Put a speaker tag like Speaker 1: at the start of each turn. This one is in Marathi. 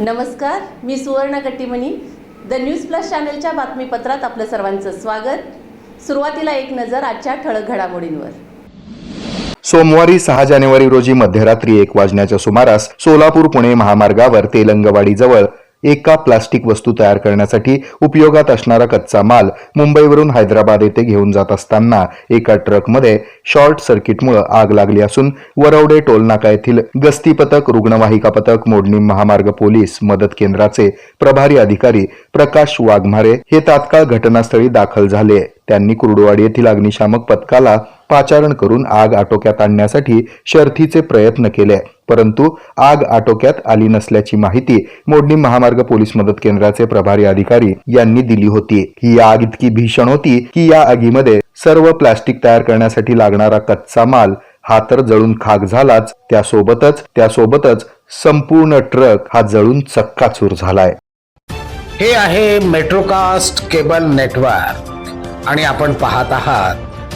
Speaker 1: नमस्कार मी Suvarna Kattimani. The news plus चॅनलच्या बातमीपत्रात आपलं सर्वांचं स्वागत. सुरुवातीला एक नजर आजच्या ठळक घडामोडींवर.
Speaker 2: सोमवारी सहा जानेवारी रोजी मध्यरात्री एक वाजण्याच्या सुमारास सोलापूर पुणे महामार्गावर तेलंगवाडीजवळ एका प्लास्टिक वस्तू तयार करण्यासाठी उपयोगात असणारा कच्चा माल मुंबईवरून हैदराबाद येथे घेऊन जात असताना एका ट्रकमध्ये शॉर्ट सर्किटमुळे आग लागली असून वरवडे टोलनाका येथील गस्ती पथक रुग्णवाहिका पथक मोडणी महामार्ग पोलीस मदत केंद्राचे प्रभारी अधिकारी प्रकाश वाघमारे हे तात्काळ घटनास्थळी दाखल झाले. त्यांनी कुर्डुवाडी येथील अग्निशामक पथकाला पाचारण करून आग आटोक्यात आणण्यासाठी शर्थीचे प्रयत्न केले. परंतु आग आटोक्यात आली नसल्याची माहिती मोडणी महामार्ग पोलीस मदत केंद्राचे प्रभारी अधिकारी यांनी दिली होती. ही आग इतकी भीषण होती की या आगीमध्ये सर्व प्लास्टिक तयार करण्यासाठी लागणारा कच्चा माल हा तर जळून खाक झालाच त्यासोबतच त्यासोबतच संपूर्ण ट्रक हा जळून चक्काचूर झालाय.
Speaker 3: हे आहे मेट्रोकास्ट केबल नेटवर्क आणि आपण पाहत आहात